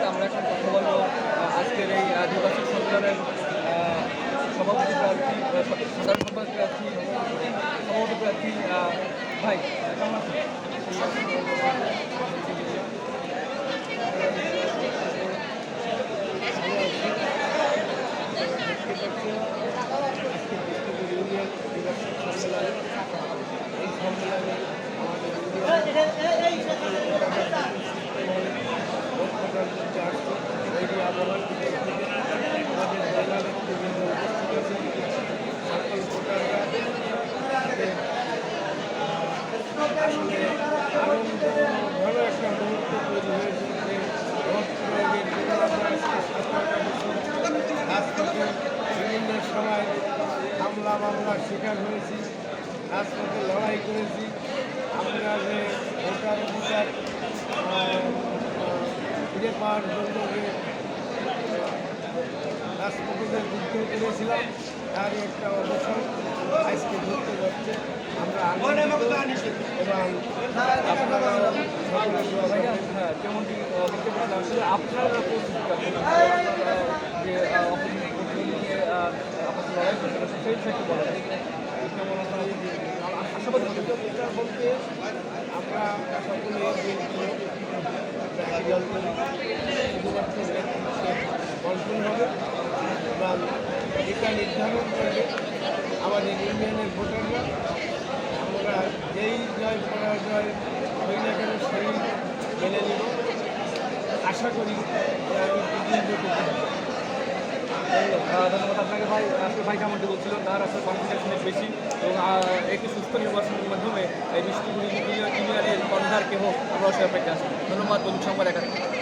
কিন্তু আমরা এখন কথা বলব আজকের এই দ্বিবার্ষিক সম্মেলনের সভাপতি প্রার্থী সাধারণ সম্পাদক প্রার্থী সভাপতি প্রার্থী ভাই ভালো একটা মুহূর্ত তৈরি হয়েছে যে ভোট প্রয়োগের জন্য আমরা আজকে সতেরোটা বছর আজ থেকে বিভিন্ন সময় হামলা মামলার শিকার হয়েছি রাজপথে লড়াই করেছি। আমরা যে ভোটার আহ, ফিরে পাওয়ার জন্য যে যে যুদ্ধ করেছিলাম তার একটা অবসর আজকে ঘুরতে যাচ্ছে আমরা এবং। হ্যাঁ যেমনটি দেখতে পাচ্ছেন আসলে আপনারা যে লড়াই করছেন সেই কেমন আপনারা আশাবাদী বলতে আমরা সকলে এবং এটা নির্ধারণ করবে আমাদের ইউনিয়নের ভোটাররা। আমরা যেই জয় পরাজয় হই না কেন সেই মেনে নিব। আশা করি ধন্যবাদ আপনাকে ভাই। আসলে ভাই যেমনটি তার আসলে কনফিডেন্স অনেক বেশি এবং একটি সুস্থ নির্বাচনের মাধ্যমে এই বৃষ্টিগুলি ইউনিয়নের কর্ণধার কেহ আমরা সে অপেক্ষা ধন্যবাদ বন্ধু সংবাদ একাডেমি